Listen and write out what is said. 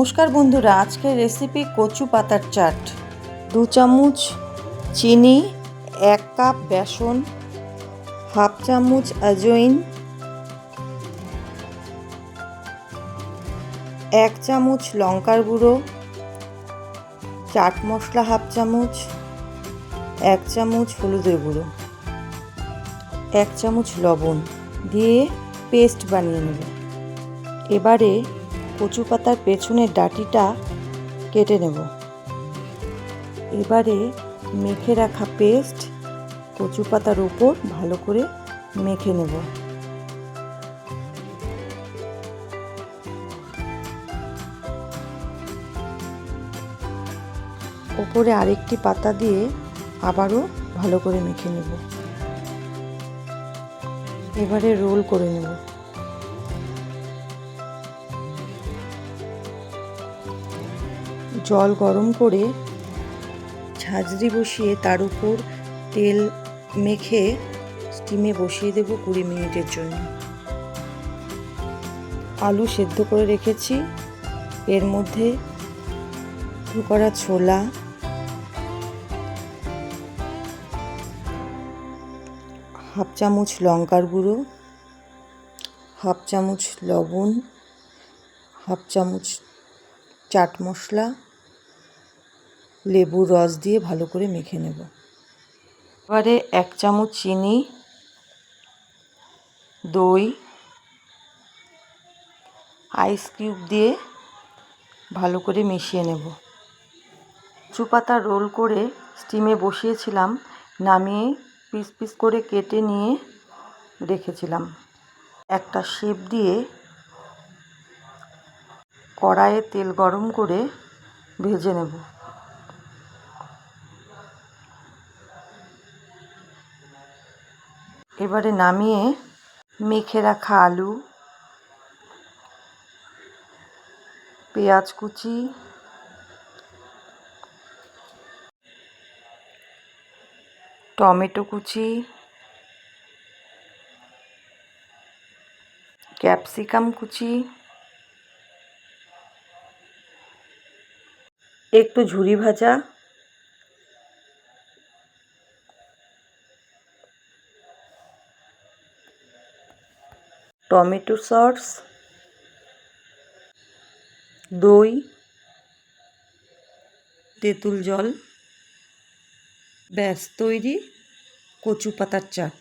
নমস্কার বন্ধুরা, আজকের রেসিপি কচু পাতার চাট। দু চামচ চিনি, এক কাপ বেসন, হাফ চামচ আজওইন এক চামচ লঙ্কার গুঁড়ো, চাট মশলা হাফ চামচ, এক চামচ হলুদের গুঁড়ো, এক চামচ লবণ দিয়ে পেস্ট বানিয়ে নেব। এবারে কচু পাতার পেছনের ডাটিটা কেটে নেব। এবারে মেখে রাখা পেস্ট কচু পাতার উপর ভালো করে মেখে নেব। ওপরে আরেকটি পাতা দিয়ে আবারও ভালো করে মেখে নেব। এবারে রোল করে নেব। জল গরম করে ঝাঁঝরি বসিয়ে তার উপর তেল মেখে স্টিমে বসিয়ে দেব কুড়ি মিনিটের জন্য। আলু সেদ্ধ করে রেখেছি। এর মধ্যে করা ছোলা, হাফ চামচ লঙ্কার গুঁড়ো, হাফ চামচ লবণ, হাফ চামচ চাট মশলা লেবুর রস দিয়ে ভালো করে মেখে নেব। এবারে এক চামচ চিনি, দই আইস কিউব দিয়ে ভালো করে মিশিয়ে নেব। কচু পাতা রোল করে স্টিমে বসিয়েছিলাম, নামিয়ে পিস পিস করে কেটে নিয়ে রেখেছিলাম। একটা শেপ দিয়ে কড়াইয়ে তেল গরম করে ভেজে নেব। এবারে নামিয়ে মেখে রাখা আলু পেঁয়াজ কুচি টমেটো কুচি ক্যাপসিকাম কুচি একটু ঝুরি ভাজা টমেটো সস দই তেঁতুল জল ব্যাস তৈরি কচু পাতার চাট।